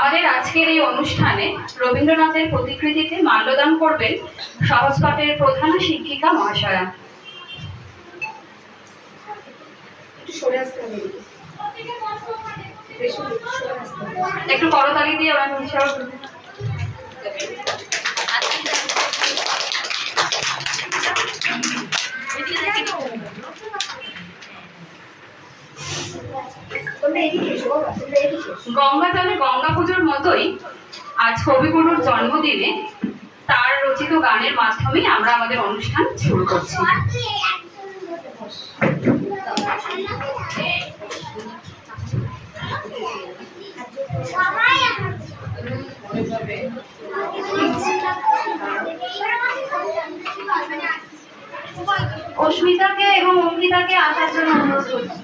আমাদের আজকের এই অনুষ্ঠানে রবীন্দ্রনাথের প্রতিকৃতিতে মাল্যদান করবেন সহজপাঠের প্রধান শিক্ষিকা মহাশয়া। একটু করতালি দিয়ে আমার গঙ্গা জলে গঙ্গা পুজোর মতোই আজ কবিগুরুর জন্মদিনে তার রচিত গানের মাধ্যমে আমরা আমাদের অনুষ্ঠান শুরু করছি। অস্মিতাকে এবং অঙ্কিতাকে আসার জন্য অনুরোধ করছি।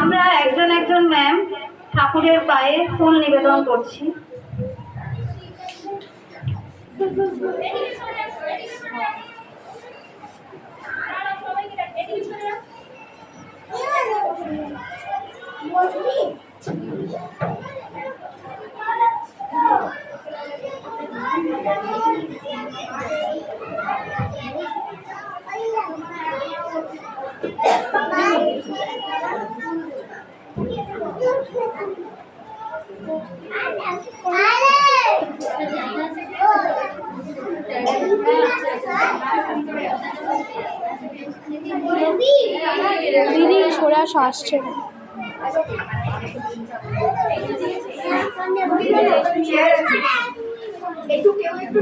আমরা একজন একজন ম্যাম ঠাকুরের পায়ে ফুল নিবেদন করছি। দিদি আসো আসছে। একটু কেউ একটু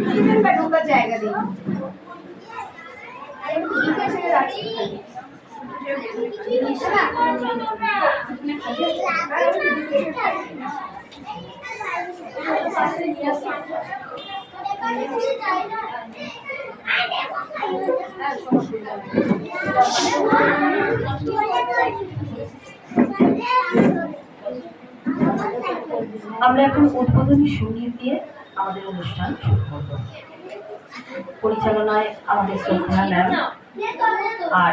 জায়গা দিন আর একটু খালি। আমরা এখন উদ্বোধনী সংগীত দিয়ে আমাদের অনুষ্ঠান শুরু করব। পরিচালনায় আমাদের শ্রদ্ধা ম্যাম আর